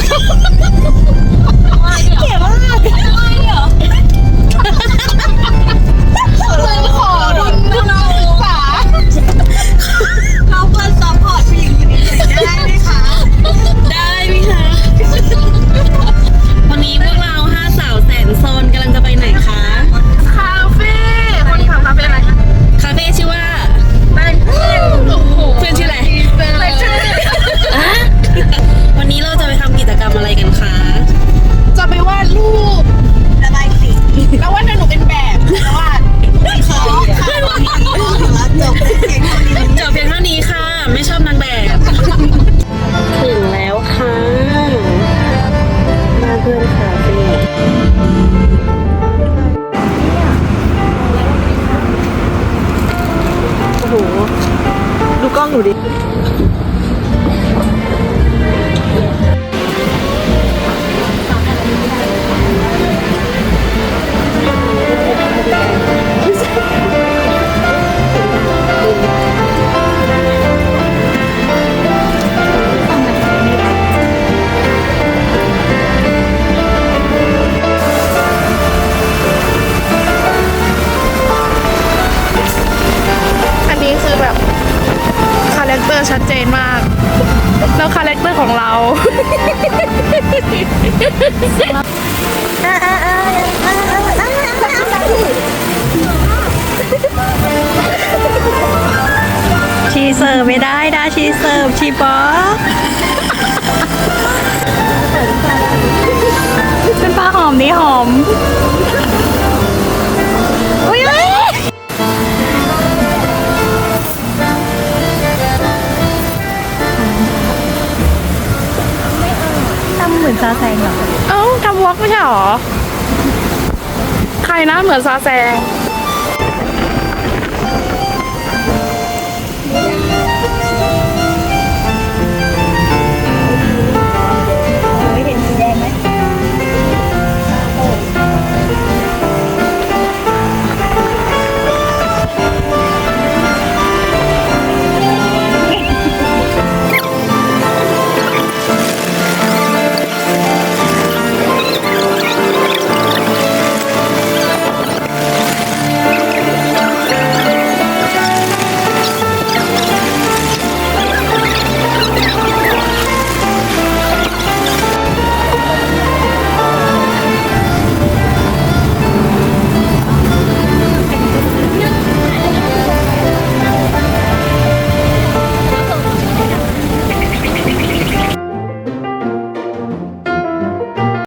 Oh, my God. 努力。 จะชัดเจนมาก แล้วคาแรคเตอร์ของเรา ชีเสิร์ฟไม่ได้นะชีเสิร์ฟชีบอเป็นปลาหอมนี่หอม ซาแซงเหรอ เอ้าทำวอล์กไม่ใช่หรอ ใครนะเหมือนซาแซง